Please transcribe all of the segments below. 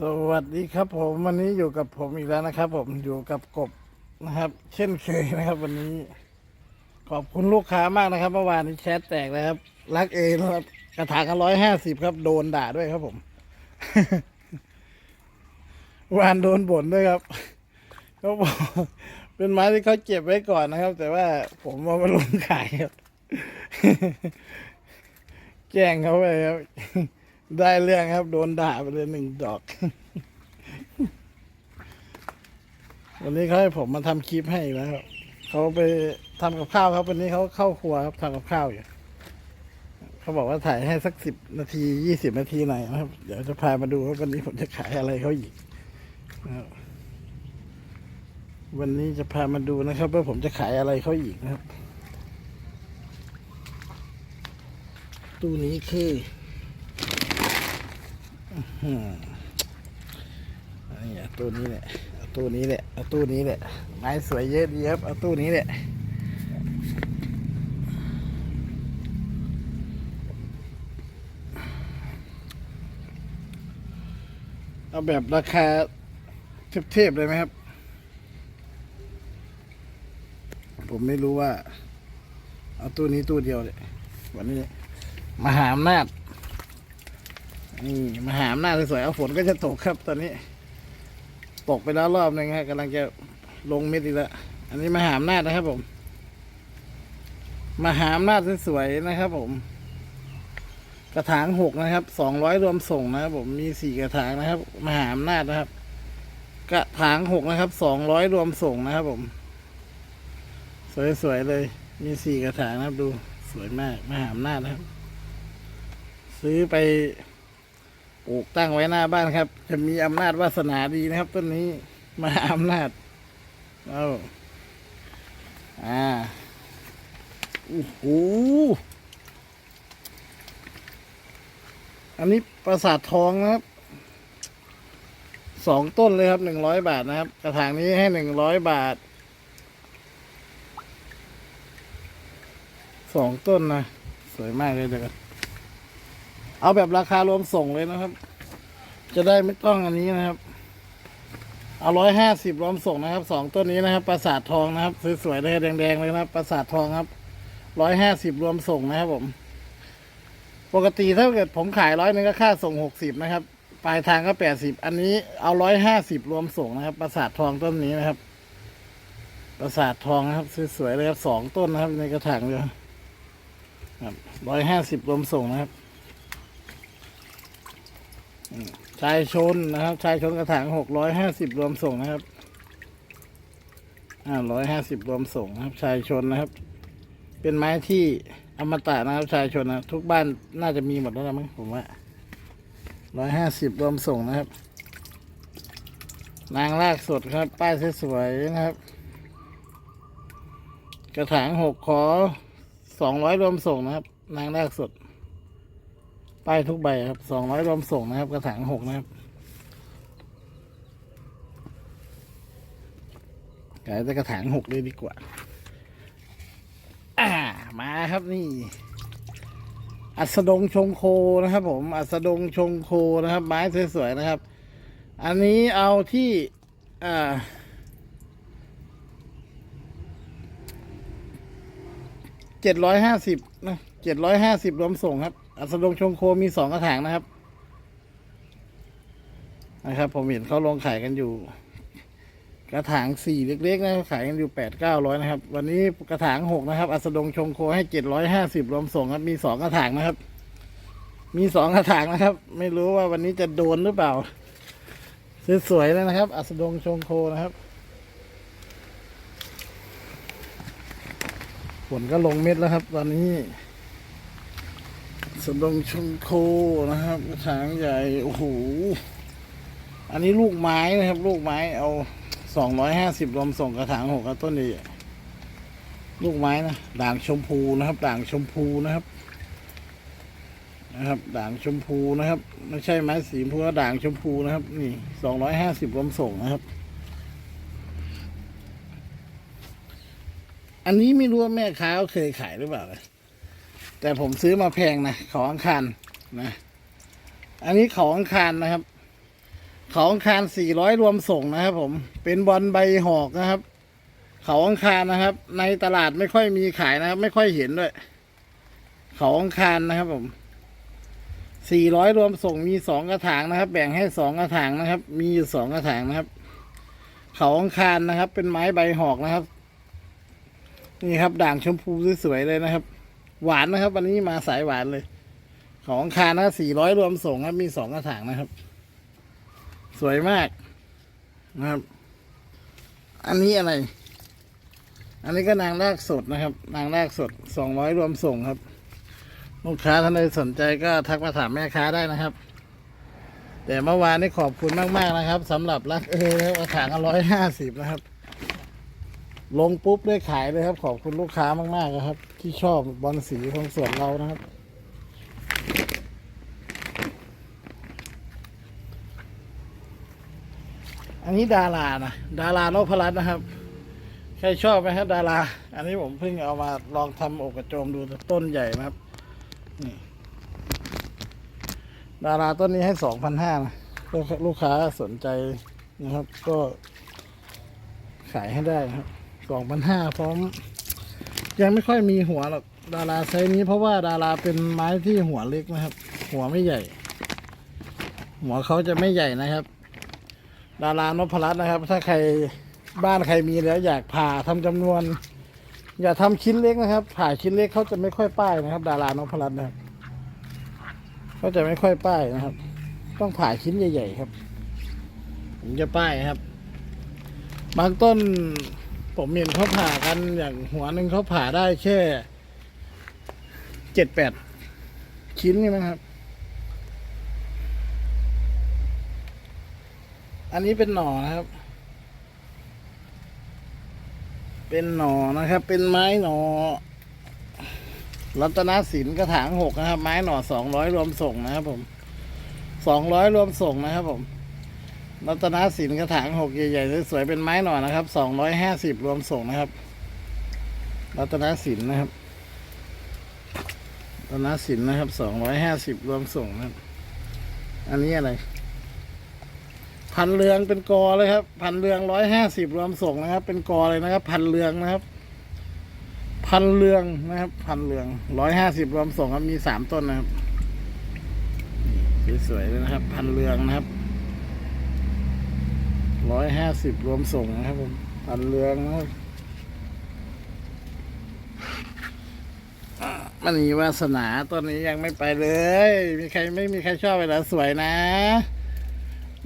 สวัสดีครับผมวันนี้อยู่กับผมอีกแล้วนะครับ ผมอยู่กับกบนะครับ เช่นเคยนะครับ วันนี้ ขอบคุณลูกค้ามากนะครับ เมื่อวานนี้แชทแตกนะครับ รักเอนะครับ กระถางกันร้อยห้าสิบครับ โดนด่าด้วยครับผม วานโดนบ่นด้วยครับเขาบอกเป็นไม้ที่เขาเก็บไว้ก่อนนะครับ แต่ว่าผมเอามาลงขายครับแกล้งเขาไปครับ ได้เรื่องครับ โดนด่าไปเลยหนึ่งดอก วันนี้เขาให้ผมมาทำคลิปให้อีกแล้วครับเขาไปทำกับข้าวครับ วันนี้เขาเข้าครัวครับทำกับข้าวอยู่เขาบอกว่าถ่ายให้สักสิบนาทียี่สิบนาทีหน่อยนะครับ เดี๋ยวจะพามาดูว่าวันนี้ผมจะขายอะไรเขาอีกนะครับวันนี้จะพามาดูนะครับว่าผมจะขายอะไรเขาอีกนะครับ ตู้นี้คือ เอาตู้นี้แหละเอาตู้นี้แหละเอาตู้นี้แหละไม้สวยเยอะดีครับเอาตู้นี้แหละเอาแบบราคาเทียบๆเลยไหมครับ ผมไม่รู้ว่า เอาตู้นี้ตู้เดียวเลยวันนี้ มหาอำนาจ นี่มหาอำนาสวยๆเอาฝนก็จะตกครับตอนนี้ ตกไปแล้วรอบหนึงฮะกำลังจะลงเม็ดอีกแล้วอันนี้มาหาอำนานะครับผม มาหาอำนาสวยๆนะครับ ผม กระถางหกนะครับสองร้อยรวมส่งนะครับผมมีสี่กระถางนะครับ มาหาอำนานะครับ กระถางหกนะครับสองร้อยรวมส่งนะครับผม สวยๆเลย มีสี่กระถางนะครับดูสวยมากมาหาอำนานะครับ ซื้อไป ปลูกตั้งไว้หน้าบ้านครับ จะมีอำนาจวาสนาดีนะครับต้นนี้มาอำนาจเอาอ่าโอ้โหอันนี้ปราสาททองนะครับสองต้นเลยครับหนึ่งร้อยบาทนะครับ กระถางนี้ให้หนึ่งร้อยบาทสองต้นนะ สวยมากเลยเดี๋ยวกัน เอาแบบราคารวมส่งเลยนะครับ จะได้ไม่ต้องอันนี้นะครับ เอาร้อยห้าสิบรวมส่งนะครับสองต้นนี้นะครับปราสาททองนะครับสวยๆเลยแดงๆเลยนะครับปราสาททองครับร้อยห้าสิบรวมส่งนะครับผม ปกติถ้าเกิดผมขายร้อยนึงก็ค่าส่งหกสิบนะครับ ปลายทางก็แปดสิบอันนี้เอาร้อยห้าสิบรวมส่งนะครับปราสาททองต้นนี้นะครับปราสาททองนะครับสวยๆเลยครับสองต้นนะครับ ในกระถางเลยวครับร้อยห้าสิบรวมส่งนะครับ ชายชนนะครับ ชายชนกระถางหกร้อยห้าสิบรวมส่งนะครับอ่าร้อยห้าสิบรวมส่งนะครับ ชายชนนะครับ เป็นไม้ที่อมตะนะครับ ชายชนนะทุกบ้านน่าจะมีหมดแล้วนะมั้งผมว่าร้อยห้าสิบรวมส่งนะครับ นางรากสดครับ ป้ายสวยๆนะครับ กระถางหกขอสองร้อยรวมส่งนะครับ นางรากสด ป้ายทุกใบครับสองร้อยรวมส่งนะครับ กระถางหกนะครับ ขายแต่กระถางหกเลยดีกว่า อ่า มาครับนี่ อัสดงชงโคนะครับผม อัสดงชงโคนะครับ ไม้สวยๆนะครับ อันนี้เอาที่ อ่าเจ็ดร้อยห้าสิบนะเจ็ดร้อยห้าสิบรวมส่งครับ อัสดงชงโคมีสองกระถางนะครับ นะครับ ผมเห็นเขาลงขายกันอยู่ กระถางสี่เล็กๆนะขายกันอยู่แปดเก้าร้อยนะครับ วันนี้กระถางหกนะครับ อัสดงชงโคให้เจ็ดร้อยห้าสิบรวมส่งครับมีสองกระถางนะครับ มีสองกระถางนะครับ ไม่รู้ว่าวันนี้จะโดนหรือเปล่าสวยๆเลยนะครับ อัสดงชงโคนะครับฝนก็ลงเม็ดแล้วครับ ตอนนี้ สดงชงโคนะครับกระถางใหญ่ โอ้โห อันนี้ลูกไม้นะครับ ลูกไม้เอาสองร้อยห้าสิบรวมส่งกระถางหกกระต้นนี้ลูกไม้นะด่างชมพูนะครับ ด่างชมพูนะครับ นะครับ ด่างชมพูนะครับ ไม่ใช่ไม้สีพูนะด่างชมพูนะครับ นี่สองร้อยห้าสิบรวมส่งนะครับ อันนี้ไม่รู้ว่าแม่ค้าเขาเคยขายหรือเปล่านะ แต่ผมซื้อมาแพงนะเขาอังคารนะ อันนี้เขาอังคารนะครับ เขาอังคารสี่ร้อยรวมส่งนะครับ ผมเป็นบอลใบหอกนะครับ เขาอังคารนะครับ ในตลาดไม่ค่อยมีขายนะครับ ไม่ค่อยเห็นด้วย เขาอังคารนะครับ ผมสี่ร้อยรวมส่งมีสองกระถางนะครับ แบ่งให้สองกระถางนะครับ มีอยู่สองกระถางนะครับ เขาอังคารนะครับ เป็นไม้ใบหอกนะครับ นี่ครับ ด่างชมพูสวยๆเลยนะครับ หวานนะครับ วันนี้มาสายหวานเลย ของคานะสี่ร้อยรวมส่งครับมีสองกระถางนะครับ สวยมากนะครับ อันนี้อะไร อันนี้ก็นางรากสดนะครับ นางรากสดสองร้อยรวมส่งครับลูกค้าท่านใดสนใจก็ทักมาถามแม่ค้าได้นะครับ แต่เมื่อวานนี้ขอบคุณมาก ๆ นะครับสำหรับรักเออกระถางร้อยห้าสิบนะครับ ลงปุ๊บได้ขายเลยครับ ขอบคุณลูกค้ามากๆนะครับ ที่ชอบบอลสีของสวนเรานะครับ อันนี้ดารานะดารานพรัตน์นะครับ ใครชอบไหมครับดารา อันนี้ผมเพิ่งเอามาลองทำอกกระโจมดูต้นใหญ่นะครับนี่ดาราต้นนี้ให้สองพันห้านะลูกค้าสนใจนะครับ ก็ขายให้ได้นะครับ สองพันห้าพร้อม ยังไม่ค่อยมีหัวหรอกดาราไซส์นี้เพราะว่าดาราเป็นไม้ที่หัวเล็กนะครับ หัวไม่ใหญ่ หัวเขาจะไม่ใหญ่นะครับ ดารานพรัตน์นะครับ ถ้าใครบ้านใครมีแล้วอยากผ่าทำจำนวน อย่าทำชิ้นเล็กนะครับ ผ่าชิ้นเล็กเขาจะไม่ค่อยป้ายนะครับ ดารานพรัตน์นะครับเขาจะไม่ค่อยป้ายนะครับ ต้องผ่าชิ้นใหญ่ ๆ ครับ ผมจะป้ายครับ บางต้น ผมเห็นเขาผ่ากันอย่างหัวหนึ่งเขาผ่าได้แค่เจ็ดแปดชิ้นนี่มั้งครับ อันนี้เป็นหน่อนะครับ เป็นหน่อนะครับ เป็นไม้หน่อรัตนศิลป์กระถางหกนะครับ ไม้หน่อสองร้อยรวมส่งนะครับผมสองร้อยรวมส่งนะครับผม รัตนศิลป์กระถางหกใหญ่ๆสวยๆเป็นไม้หน่อนะครับสองร้อยห้าสิบรวมส่งนะครับ รัตนศิลป์นะครับรัตนศิลป์นะครับสองร้อยห้าสิบรวมส่งนะครับ อันนี้อะไร พันเรืองเป็นกอเลยครับ พันเรืองร้อยห้าสิบรวมส่งนะครับ เป็นกอเลยนะครับ พันเรืองนะครับ พันเรืองนะครับ พันเรืองร้อยห้าสิบรวมส่งครับมีสามต้นนะครับสวยๆเลยนะครับ พันเรืองนะครับ ร้อยห้าสิบรวมส่งนะครับผมพันเรืองนะครับอ่ามันมีวาสนาต้นนี้ยังไม่ไปเลย มีใครไม่มีใครชอบไปแล้วสวยนะ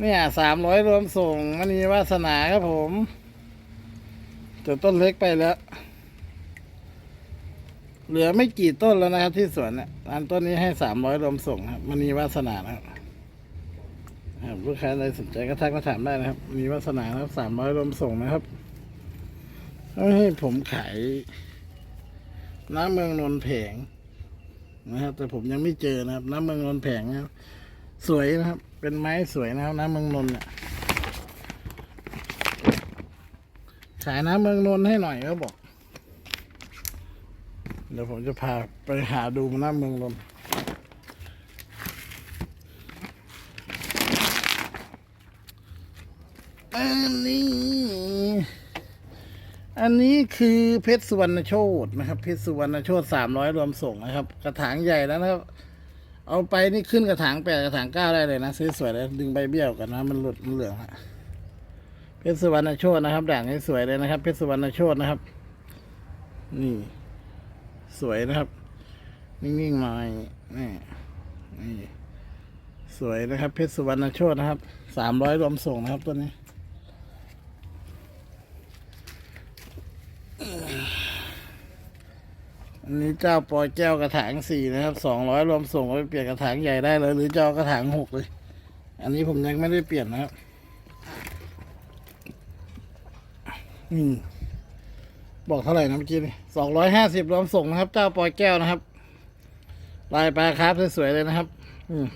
เนี่ยสามร้อยรวมส่งมันมีวาสนาครับผมแต่ต้นเล็กไปแล้ว เหลือไม่กี่ต้นแล้วนะครับที่สวนเนี่ยอันต้นนี้ให้สามร้อยรวมส่งครับมันมีวาสนานะครับ ครับลูกค้าใดสนใจก็ทักมาถามได้นะครับ มีวาสนาครับสามร้อยรวมส่งนะครับให้ผมขายน้ำเมืองนนแผงนะครับ แต่ผมยังไม่เจอนะครับ น้ำเมืองนนแผงนะครับสวยนะครับ เป็นไม้สวยนะครับ น้ำเมืองนนเนี่ยขายน้ำเมืองนนให้หน่อยเขาบอก เดี๋ยวผมจะพาไปหาดูน้ำเมืองนน อันนี้ อันนี้คือเพชรสุวรรณโชตนะครับ เพชรสุวรรณโชตสามร้อยรวมส่งนะครับ กระถางใหญ่แล้วนะครับ เอาไปนี่ขึ้นกระถางแปดกระถางเก้าได้เลยนะสวยๆเลยดึงใบเบี้ยวกันนะ มันหลุดมันเหลืองฮะเพชรสุวรรณโชตนะครับ ด่างนี้สวยเลยนะครับ เพชรสุวรรณโชตนะครับ นี่ สวยนะครับ นิ่งๆหน่อยนี่นี่สวยนะครับ เพชรสุวรรณโชตนะครับสามร้อยรวมส่งนะครับตัวนี้ อันนี้เจ้าปอยแก้วกระถางสี่นะครับสองร้อยรวมส่งไปเปลี่ยนกระถางใหญ่ได้เลย หรือเจ้ากระถางหกเลย อันนี้ผมยังไม่ได้เปลี่ยนนะครับอืมบอกเท่าไหร่นะเมื่อกี้นี่สองร้อยห้าสิบรวมส่งนะครับ เจ้าปอยแก้วนะครับ ลายปลาคราฟสวยๆเลยนะครับ อืม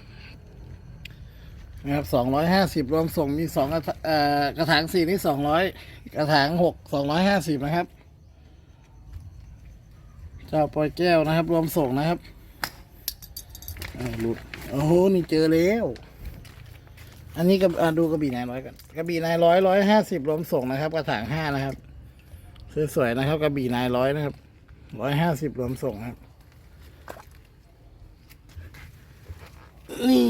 นะครับสองร้อยห้าสิบรวมส่งมีสองกระถเอ่อกระถางสี่นี่สองร้อยกระถางหกสองร้อยห้าสิบนะครับ เจ้าปลอยแก้วนะครับ รวมส่งนะครับหลุดโอ้โหนี่เจอแล้ว อันนี้ก็อะดูกระบี่นายร้อยกันกระบี่นายร้อยร้อยห้าสิบรวมส่งนะครับ กระถางห้านะครับสวยๆนะครับ กระบี่นายร้อยนะครับร้อยห้าสิบรวมส่งครับ นี่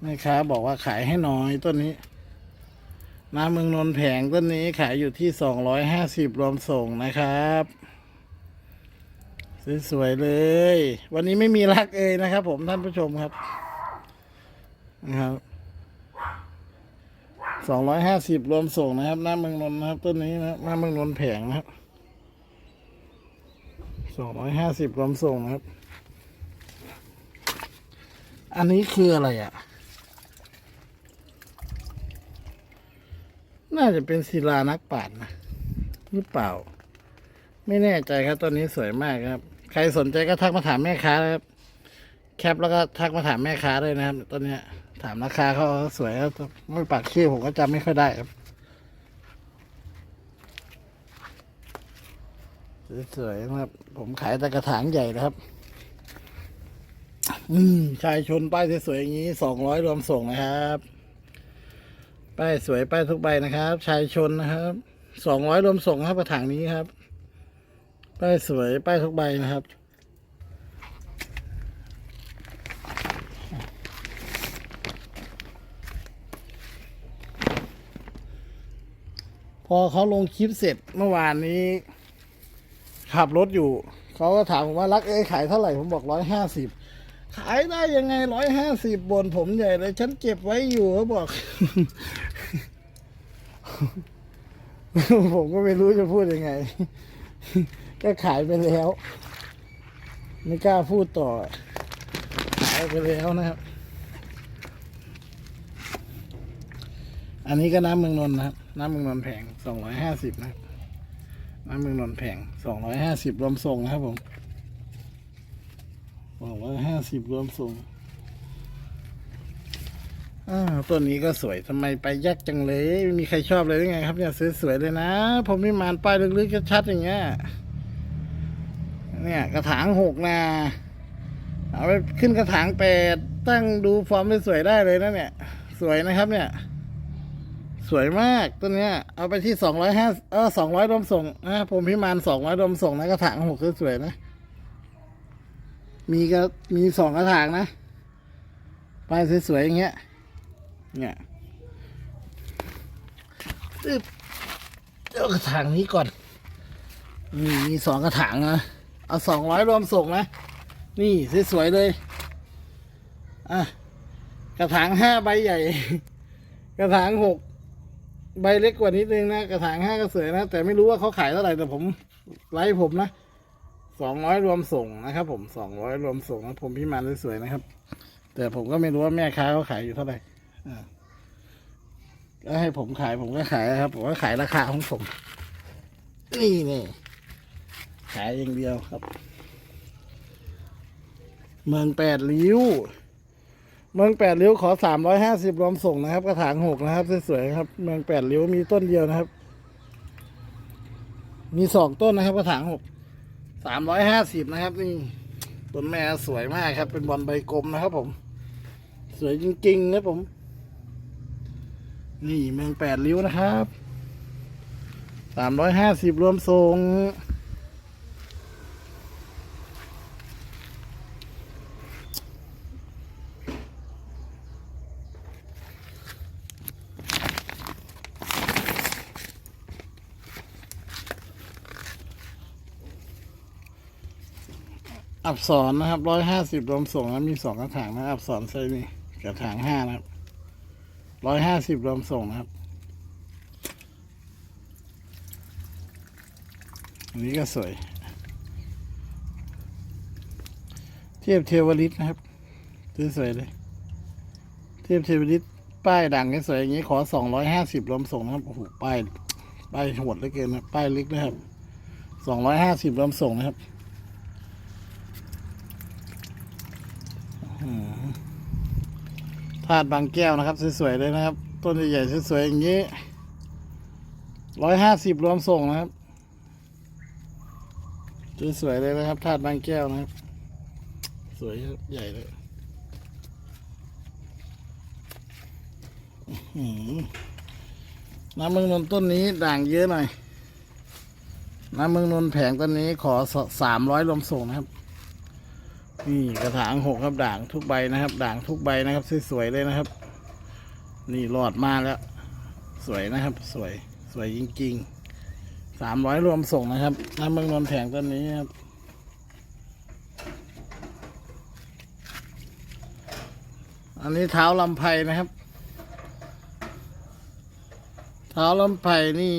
แม่ค้าบอกว่าขายให้น้อยต้นนี้ น้ำเมืองนนท์แผงต้นนี้ขายอยู่ที่สองร้อยห้าสิบรวมส่งนะครับ สวยๆเลย วันนี้ไม่มีรักเอยนะครับ ผมท่านผู้ชมครับนะครับสองร้อยห้าสิบรวมส่งนะครับน้ำเมืองนนท์นะครับต้นนี้นะน้ำเมืองนนท์แผงนะครับสองร้อยห้าสิบรวมส่งนะครับ อันนี้คืออะไรอะ น่าจะเป็นศิลานักปราชญ์นะหรือเปล่า ไม่แน่ใจครับต้นนี้สวยมากครับ ใครสนใจก็ทักมาถามแม่ค้านะครับ แคปแล้วก็ทักมาถามแม่ค้าด้วยนะครับต้นเนี้ย ถามราคาเขาสวยครับไม่ปากชื่อผมก็จำไม่ค่อยได้ครับสวยๆนะครับ ผมขายแต่กระถางใหญ่นะครับ อืมชายชนป้ายสวยๆอย่างนี้สองร้อยรวมส่งนะครับ ป้ายสวยป้ายทุกใบนะครับ ชายชนนะครับสองร้อยรวมส่งครับกระถางนี้ครับ ป้ายสวยป้ายทุกใบนะครับพอเขาลงคลิปเสร็จเมื่อวานนี้ ขับรถอยู่ เขาก็ถามผมว่ารักเอ้ขายเท่าไหร่ ผมบอกร้อยห้าสิบ ขายได้ยังไงร้อยห้าสิบบนผมใหญ่เลย ฉันเก็บไว้อยู่เขาบอก ผมก็ไม่รู้จะพูดยังไง ก็ขายไปแล้ว ไม่กล้าพูดต่อ ขายไปแล้วนะครับ อันนี้ก็น้ำเมืองนนท์นะครับ น้ำเมืองนนท์แพงสองร้อยห้าสิบนะน้ำเมืองนนท์แพงสองร้อยห้าสิบรวมส่งนะครับผม สองร้อยห้าสิบรวมส่งอ้าวต้นนี้ก็สวยทำไมไปยักจังเลยไม่มีใครชอบเลยหรือไง ครับเนี่ยสวยๆเลยนะผมไม่มานป้ายลึกๆชัดๆอย่างเงี้ยเนี่ย กระถางหกนะเอาไปขึ้นกระถางแปดตั้งดูฟอร์มสวยได้เลยนะเนี่ย สวยนะครับ เนี่ย สวยมากต้นเนี้ย เอาไปที่สองร้อยห้าเออสองร้อยรวมส่งนะผมพิมานสองร้อยรวมส่งนะกระถางหกสวยๆนะ มีก็มีสองกระถางนะป้ายสวยๆอย่างเงี้ย เนี่ยตึ๊บเอากระถางนี้ก่อนนี่มีสองกระถางนะ เอาสองร้อยรวมส่งนะ นี่สวยๆเลย อะ กระถางห้าใบใหญ่ กระถางหกใบเล็กกว่านิดนึงนะ กระถางห้าก็สวยนะ แต่ไม่รู้ว่าเขาขายเท่าไหร่แต่ผมไลฟ์ผมนะ สองร้อยรวมส่งนะครับ ผมสองร้อยรวมส่งนะผมพี่มันสวยๆนะครับ แต่ผมก็ไม่รู้ว่าแม่ค้าเขาขายอยู่เท่าไหร่อ่าก็ให้ผมขายผมก็ขายนะครับ ผมก็ขายราคาของผมนี่นี่ขายอย่างเดียวครับ เมืองแปดริ้ว เมืองแปดริ้วขอสามร้อยห้าสิบรวมส่งนะครับ กระถางหกนะครับสวยๆครับ เมืองแปดริ้วมีต้นเดียวนะครับ มีสองต้นนะครับ กระถางหก สามร้อยห้าสิบนะครับ นี่ต้นแม่สวยมากครับ เป็นบอลใบกลมนะครับผม สวยจริงๆนะผม นี่เมืองแปดริ้วนะครับสามร้อยห้าสิบรวมทรง อับสรนนะครับร้อยห้าสิบรวมส่งนะมีสองกระถางนะอับสรไซส์นี้กระถางห้านะครับร้อยห้าสิบรวมส่งนะครับ อันนี้ก็สวย เทียบเทวริตนะครับสวยเลย เทียบเทวริตป้ายดังสวยอย่างนี้ขอสองร้อยห้าสิบรวมส่งนะครับโอ้โหป้ายป้ายโหดเหลือเกินนะป้ายเล็กนะครับสองร้อยห้าสิบรวมส่งนะครับ ธาตุบางแก้วนะครับ สวยๆเลยนะครับ ต้นใหญ่ๆสวยๆอย่างนี้ร้อยห้าสิบรวมส่งนะครับสวยๆเลยนะครับธาตุบางแก้วนะครับ สวยใหญ่เลยอื้อหือน้ำมึงนนต้นนี้ด่างเยอะหน่อย น้ำมึงนนแผงต้นนี้ขอสามร้อยรวมส่งนะครับ นี่กระถางหกครับด่างทุกใบนะครับ ด่างทุกใบนะครับสวยๆเลยนะครับ นี่หลอดมาแล้ว สวยนะครับ สวยสวยจริงๆสามร้อยรวมส่งนะครับน้ำมึงนนแผงต้นนี้ครับอันนี้เท้าลำไพนะครับ เท้าลำไพนี่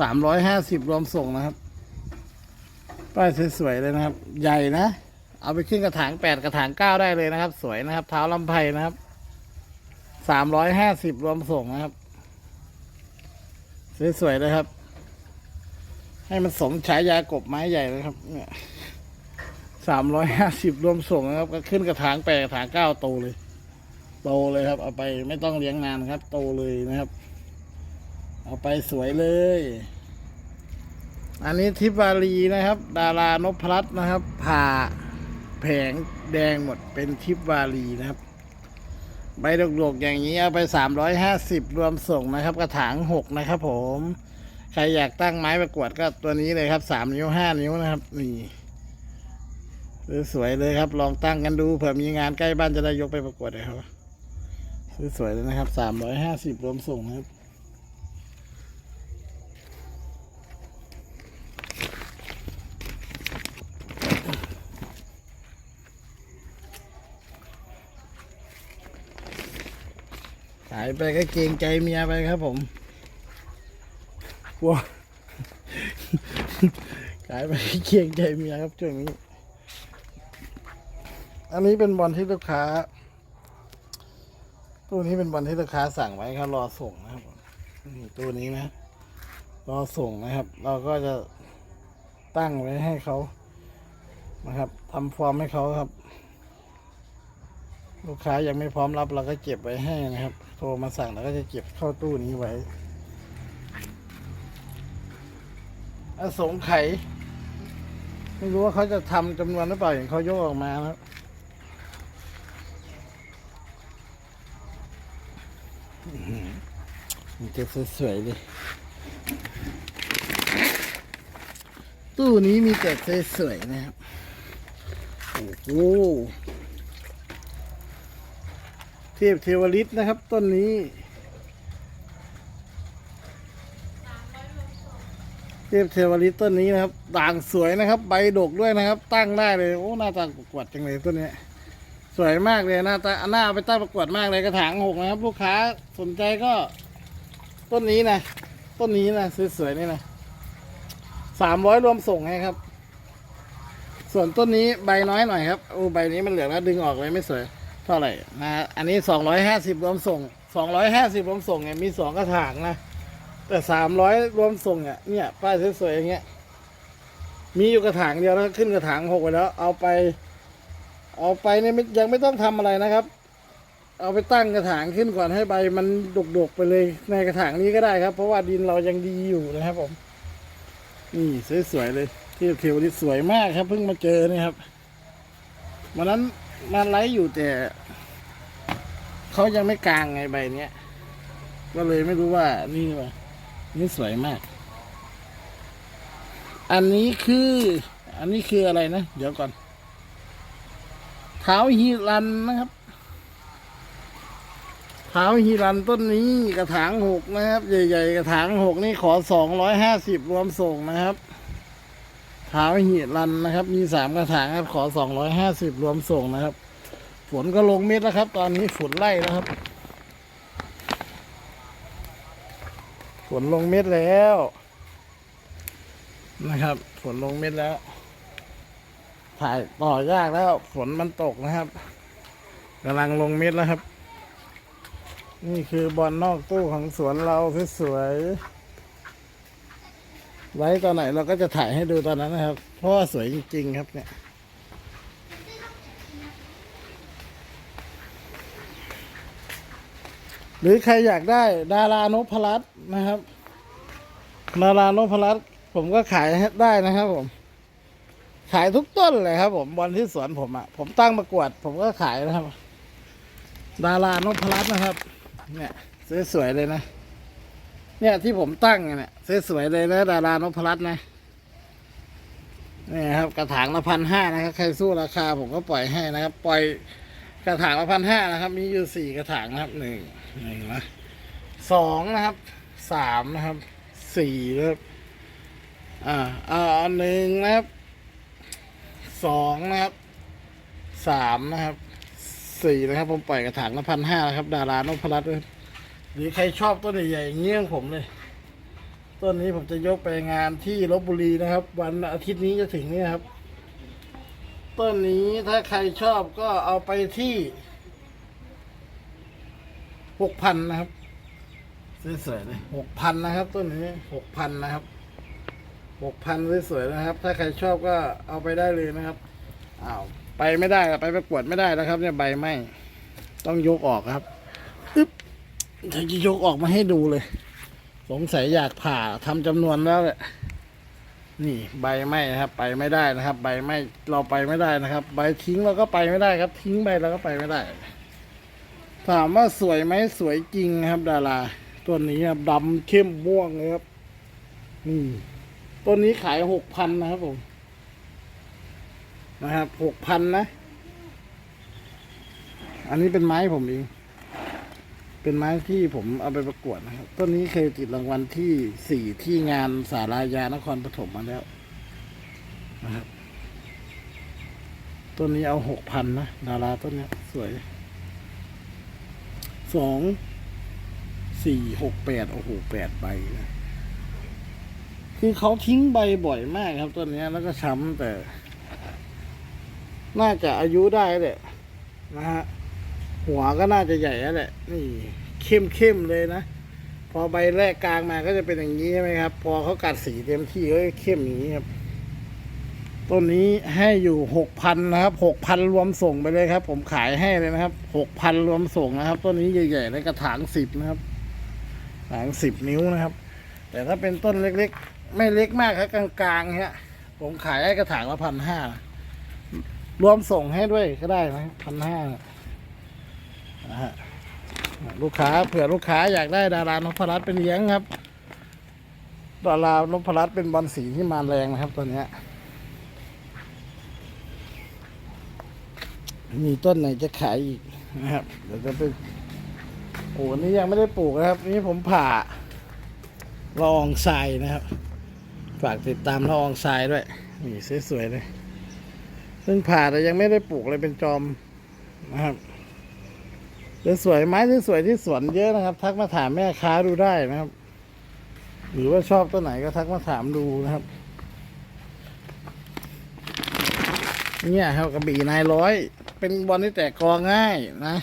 สามร้อยห้าสิบรวมส่งนะครับ ป้ายสวยๆเลยนะครับ ใหญ่นะ เอาไปขึ้นกระถางแปดกระถางเก้าได้เลยนะครับ สวยนะครับ เท้าลำไพนะครับสามร้อยห้าสิบรวมส่งนะครับ สวยๆเลยครับ ให้มันสมฉายากบไม้ใหญ่เลยครับ เนี่ยสามร้อยห้าสิบรวมส่งนะครับ ก็ขึ้นกระถางแปดกระถางเก้าโตเลย โตเลยครับ เอาไปไม่ต้องเลี้ยงนานครับ โตเลยนะครับ เอาไปสวยเลย อันนี้ทิพวารีนะครับ ดารานพรัตน์นะครับผ่าแผงแดงหมดเป็นทิพวารีนะครับ ใบดกๆอย่างนี้เอาไปสามร้อยห้าสิบรวมส่งนะครับ กระถางหกนะครับผม ใครอยากตั้งไม้ประกวดก็ตัวนี้เลยครับสามนิ้วห้านิ้วนะครับ นี่สวยเลยครับ ลองตั้งกันดูเผื่อมีงานใกล้บ้านจะได้ยกไปประกวดเลยครับสวยเลยนะครับสามร้อยห้าสิบรวมส่งนะครับายไปก็เกรงใจเมียไปครับผมกลัวขายไปก็เกรงใจเมียครับช่วงนี้ อันนี้เป็นบอลที่ลูกค้าตู้นี้เป็นบอลที่ลูกค้าสั่งไว้ครับ รอส่งนะครับผมนี่ตู้นี้นะ รอส่งนะครับ เราก็จะตั้งไว้ให้เขานะครับทำฟอร์มให้เขาครับ ลูกค้ายังไม่พร้อมรับเราก็เก็บไว้ให้นะครับ โทรมาสั่งเราก็จะเก็บเข้าตู้นี้ไว้ อสงไขยไม่รู้ว่าเขาจะทำจำนวนหรือเปล่าอย่างเขายกออกมานะครับมันจะสวยๆเลย ตู้นี้มีแต่สวยๆนะครับ โอ้โห เทพเทวฤทธิ์นะครับ ต้นนี้ เทพเทวฤทธิ์ต้นนี้นะครับ ด่างสวยนะครับ ใบดกด้วยนะครับ ตั้งได้เลยโอ้หน้าตาประกวดจังเลยต้นนี้ สวยมากเลยหน้าตาหน้าเอาไปตั้งประกวดมากเลยกระถางหกนะครับ ลูกค้าสนใจก็ต้นนี้นะต้นนี้นะสวยๆนี่นะสามร้อยรวมส่งให้ครับ ส่วนต้นนี้ใบน้อยหน่อยครับโอ้ใบนี้มันเหลืองแล้วดึงออกเลยไม่สวย เท่าไหร่นะอันนี้สองร้อยห้าสิบรวมส่งสองร้อยห้าสิบรวมส่งเนี่ยมีสองกระถางนะ แต่สามร้อยรวมส่งเนี่ยเนี่ยป้ายสวยๆอย่างเงี้ย มีอยู่กระถางเดียวแล้วขึ้นกระถางหกไปแล้ว เอาไป เอาไปเนี่ยยังไม่ต้องทำอะไรนะครับ เอาไปตั้งกระถางขึ้นก่อนให้ใบมันดกๆไปเลยในกระถางนี้ก็ได้ครับ เพราะว่าดินเรายังดีอยู่นะครับผม นี่สวยๆเลยที่เทวนี้สวยมากครับเพิ่งมาเจอเนี่ยครับวันนั้น มาไลฟ์อยู่แต่เขายังไม่กลางไงใบเนี้ย ก็เลยไม่รู้ว่านี่ว่านี่สวยมาก อันนี้คือ อันนี้คืออะไรนะ เดี๋ยวก่อนเท้าฮีรันนะครับเท้าฮีรันต้นนี้กระถางหกนะครับ ใหญ่ ๆ กระถางหกนี่ขอสองร้อยห้าสิบรวมส่งนะครับ เท้าฮีรันนะครับ มีสามกระถางครับขอสองร้อยห้าสิบรวมส่งนะครับ ฝนก็ลงเม็ดแล้วครับ ตอนนี้ฝนไล่แล้วครับ ฝนลงเม็ดแล้ว นะครับ ฝนลงเม็ดแล้ว ถ่ายต่อยากแล้ว ฝนมันตกนะครับกำลังลงเม็ดแล้วครับ นี่คือบอลนอกตู้ของสวนเราสวยๆ ไว้ตอนไหนเราก็จะถ่ายให้ดูตอนนั้นนะครับ เพราะว่าสวยจริง ๆ ครับเนี่ย หรือใครอยากได้ดารานพรัตน์นะครับดารานพรัตน์ผมก็ขายได้นะครับผม ขายทุกต้นเลยครับ ผมบอลที่สวนผมอะผมตั้งประกวด ผมก็ขายนะครับ ดารานพรัตน์นะครับ เนี่ยสวยๆเลยนะ เนี่ยที่ผมตั้งเนี่ย สวยๆเลยนะดารานพรัตน์นะนี่ครับกระถางละพันห้านะครับ ใครสู้ราคาผมก็ปล่อยให้นะครับ ปล่อยกระถางละพันห้านะครับ มีอยู่สี่กระถางนะครับหนึ่งหนึ่งนะสองนะครับสามนะครับสี่นะครับอ่าอาเอาหนึ่งนะครับสองนะครับสามนะครับสี่นะครับ ผมปล่อยกระถางละพันห้านะครับ ดารานพรัตน์ด้วยหรือใครชอบต้นใหญ่ๆอย่เงี้ยงผมเลย ต้นนี้ผมจะยกไปงานที่ลบบุรีนะครับ วันอาทิตย์นี้จะถึงนี่ครับ ต้นนี้ถ้าใครชอบก็เอาไปที่หกพันนะครับสวยๆเลยหกพันนะครับ ต้นนี้หกพันนะครับหกพันสวยๆนะครับ ถ้าใครชอบก็เอาไปได้เลยนะครับอ้าวไปไม่ได้ไปประกวดไม่ได้นะครับ เนี่ยใบไหมต้องยกออกครับอึ๊บจะยกออกมาให้ดูเลย สงสัยอยากผ่าทำจำนวนแล้วแหละนี่ใบไหมนะครับ ไปไม่ได้นะครับ ใบไหมเราไปไม่ได้นะครับ ใบทิ้งเราก็ไปไม่ได้ครับ ทิ้งใบเราก็ไปไม่ได้ ถามว่าสวยไหมสวยจริงครับ ดาราตัวนี้ครับดำเข้มม่วงเลยครับนี่ต้นนี้ขายหกพันนะครับผม นะครับหกพันนะ อันนี้เป็นไม้ผมเอง เป็นไม้ที่ผมเอาไปประกวดนะครับ ต้นนี้เคยติดรางวัลที่สี่ที่งานสารายานครปฐมมาแล้วนะครับ ต้นนี้เอาหกพันนะดาราต้นนี้สวย สอง สี่หกแปดโอ้โหแปดใบนะคือเขาทิ้งใบบ่อยมากครับต้นนี้แล้วก็ช้ำแต่ น่าจะอายุได้แหละนะฮะ หัวก็น่าจะใหญ่แล้วแหละนี่เข้มเข้มๆเลยนะ พอใบแรกกลางมาก็จะเป็นอย่างนี้ใช่ไหมครับ พอเขากัดสีเต็มที่ก็เข้มอย่างนี้ครับต้นนี้ให้อยู่หกพันนะครับหกพันรวมส่งไปเลยครับ ผมขายให้เลยนะครับหกพันรวมส่งนะครับต้นนี้ใหญ่ๆในกระถางสิบนะครับถางสิบนิ้วนะครับ แต่ถ้าเป็นต้นเล็กๆ ไม่เล็กมากครับกลางๆเนี้ยผมขายให้กระถางละพันห้ารวมส่งให้ด้วยก็ได้นะพันห้า นะฮะลูกค้าเผื่อลูกค้าอยากได้ดารานพรัตน์เป็นเลี้ยงครับ ดารานพรัตน์เป็นบอลสีที่มาแรงนะครับตัวเนี้ยมีต้นไหนจะขายอีกนะครับเดี๋ยวจะไปโอ้นี่ยังไม่ได้ปลูกนะครับ นี่ผมผ่าละอองทรายนะครับ ฝากติดตามละอองทรายด้วยนี่สวยๆเลยซึ่งผ่าแต่ยังไม่ได้ปลูกเลยเป็นจอมนะครับ สวยๆไม้สวยๆที่สวนเยอะนะครับ ทักมาถามแม่ค้าดูได้นะครับ หรือว่าชอบต้นไหนก็ทักมาถามดูนะครับ เนี่ยครับกระบี่นายร้อย เป็นบอลที่แตกกอง่ายนะ